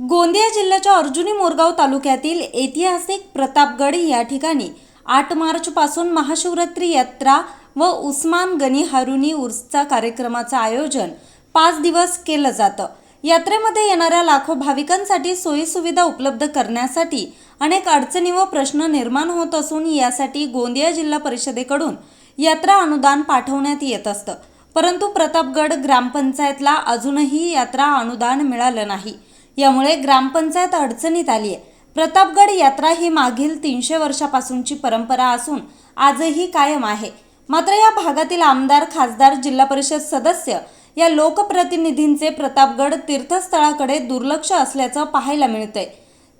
गोंदिया जिल्ह्याच्या अर्जुनी मोरगाव तालुक्यातील ऐतिहासिक प्रतापगड या ठिकाणी आठ मार्च पासून महाशिवरात्री यात्रा व उस्मान गनी हारुनी उर्सचा कार्यक्रमाचं आयोजन पाच दिवस केलं जातं. यात्रेमध्ये येणाऱ्या लाखो भाविकांसाठी सोयीसुविधा उपलब्ध करण्यासाठी अनेक अडचणी व प्रश्न निर्माण होत असून यासाठी गोंदिया जिल्हा परिषदेकडून यात्रा अनुदान पाठवण्यात येत असतं. परंतु प्रतापगड ग्रामपंचायतला अजूनही यात्रा अनुदान मिळालं नाही. यामुळे ग्रामपंचायत अडचणीत आली आहे प्रतापगड यात्रा ही मागील तीनशे वर्षापासूनची परंपरा असून आजही कायम आहे. मात्र या भागातील आमदार खासदार जिल्हा परिषद सदस्य या लोकप्रतिनिधींचे प्रतापगड तीर्थस्थळाकडे दुर्लक्ष असल्याचं पाहायला मिळतंय.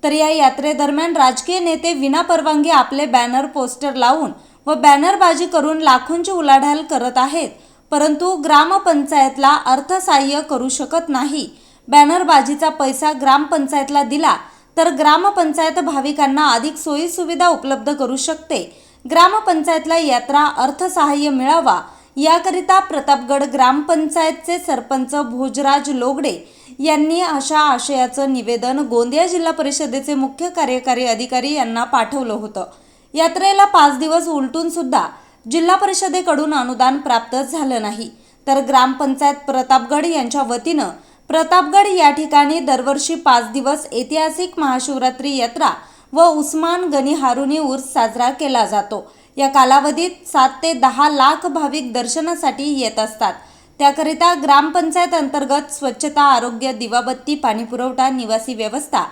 तर या यात्रेदरम्यान राजकीय नेते विनापरवानगी आपले बॅनर पोस्टर लावून व बॅनरबाजी करून लाखोंची उलाढाल करत आहेत परंतु ग्रामपंचायतला अर्थसहाय्य करू शकत नाही. बॅनरबाजीचा पैसा ग्रामपंचायतला दिला तर ग्रामपंचायत भाविकांना अधिक सोयीसुविधा उपलब्ध करू शकते. ग्रामपंचायतला यात्रा अर्थसहाय्य मिळावा. याकरिता प्रतापगड ग्रामपंचायतचे सरपंच भोजराज लोगडे यांनी अशा आशयाचं निवेदन गोंदिया जिल्हा परिषदेचे मुख्य कार्यकारी अधिकारी यांना पाठवलं होतं. यात्रेला पाच दिवस उलटून सुद्धा जिल्हा परिषदेकडून अनुदान प्राप्त झालं नाही. तर ग्रामपंचायत प्रतापगड यांच्या वतीनं प्रतापगड या ठिकाणी दरवर्षी पाच दिवस ऐतिहासिक महाशिवरात्री यात्रा व उस्मान गनी हारुनी उर्स साजरा केला जातो. या कालावधीत सात ते दहा लाख भाविक दर्शनासाठी येत असतात. त्याकरिता ग्रामपंचायत अंतर्गत स्वच्छता आरोग्य दिवाबत्ती पाणीपुरवठा निवासी व्यवस्था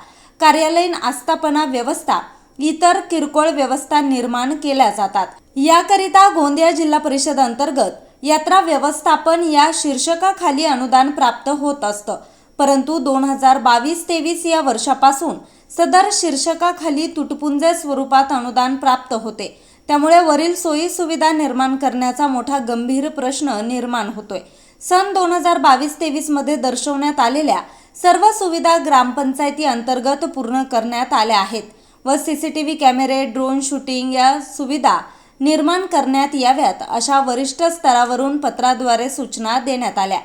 कार्यालयीन आस्थापना व्यवस्था इतर किरकोळ व्यवस्था निर्माण केल्या जातात. याकरिता गोंदिया जिल्हा परिषद अंतर्गत यात्रा व्यवस्थापन या शीर्षकाखाली अनुदान प्राप्त होत असतं. परंतु दोन हजार बावीस तेवीस या वर्षापासून सदर शीर्षकाखाली तुटपुंजे स्वरूपात अनुदान प्राप्त होते. त्यामुळे वरील सोयी सुविधा निर्माण करण्याचा मोठा गंभीर प्रश्न निर्माण होतोय. सन दोन हजार बावीस तेवीसमध्ये दर्शवण्यात आलेल्या सर्व सुविधा ग्रामपंचायती अंतर्गत पूर्ण करण्यात आल्या आहेत व सी सी टी व्ही कॅमेरे ड्रोन शूटिंग या सुविधा निर्माण करण्यात याव्यात अशा वरिष्ठ स्तरावरून पत्राद्वारे सूचना देण्यात आल्या.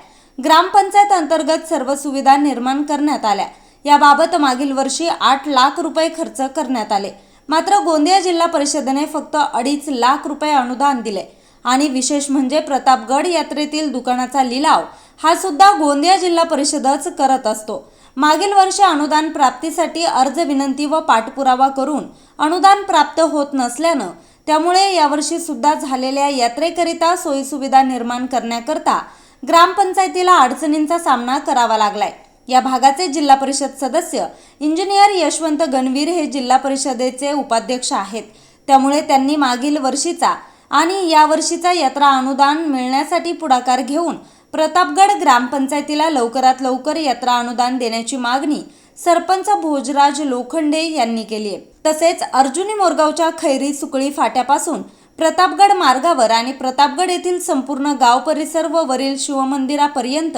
ग्रामपंचायत अंतर्गत सर्व सुविधा निर्माण करण्यात आल्या. याबाबत मागील वर्षी आठ लाख रुपये खर्च करण्यात आले. मात्र गोंदिया जिल्हा परिषदेने फक्त अडीच लाख रुपये अनुदान दिले. आणि विशेष म्हणजे प्रतापगड यात्रेतील दुकानाचा लिलाव हा सुद्धा गोंदिया जिल्हा परिषदच करत असतो. मागील वर्षी अनुदान प्राप्तीसाठी अर्ज विनंती व पाठपुरावा करून अनुदान प्राप्त होत नसल्यानं त्यामुळे यावर्षी सुद्धा झालेल्या यात्रेकरिता सोयीसुविधा निर्माण करण्याकरता ग्रामपंचायतीला अडचणींचा सामना करावा लागलाय. या भागाचे जिल्हा परिषद सदस्य इंजिनियर यशवंत गणवीर हे जिल्हा परिषदेचे उपाध्यक्ष आहेत. त्यामुळे त्यांनी मागील वर्षीचा आणि यावर्षीचा यात्रा अनुदान मिळण्यासाठी पुढाकार घेऊन प्रतापगड ग्रामपंचायतीला लवकरात लवकर यात्रा अनुदान देण्याची मागणी सरपंच भोजराज लोखंडे यांनी केली आहे. तसेच अर्जुनी मोरगावच्या खैरी सुकळी फाट्यापासून प्रतापगड मार्गावर आणि प्रतापगड येथील संपूर्ण गाव परिसर व वरील शिवमंदिरापर्यंत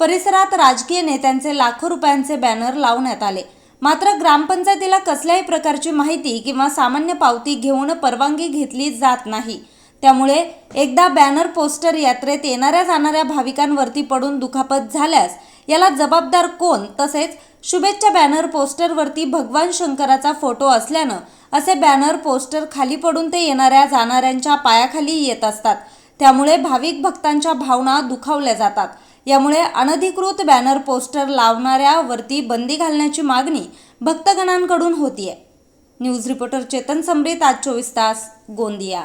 परिसरात राजकीय नेत्यांचे लाखो रुपयांचे बॅनर लावण्यात आले. मात्र ग्रामपंचायतीला कसल्याही प्रकारची माहिती किंवा सामान्य पावती घेऊन परवानगी घेतली जात नाही. त्यामुळे एकदा बॅनर पोस्टर यात्रेत येणाऱ्या जाणाऱ्या भाविकांवरती पडून दुखापत झाल्यास याला जबाबदार कोण तसेच शुभेच्छा बॅनर पोस्टरवरती भगवान शंकराचा फोटो असल्यानं असे बॅनर पोस्टर खाली पडून ते येणाऱ्या जाणाऱ्यांच्या पायाखाली येत असतात. त्यामुळे भाविक भक्तांच्या भावना दुखावल्या जातात. यामुळे अनधिकृत बॅनर पोस्टर लावणाऱ्यावरती बंदी घालण्याची मागणी भक्तगणांकडून होतीये. न्यूज रिपोर्टर चेतन समृत आज चोवीस तास गोंदिया.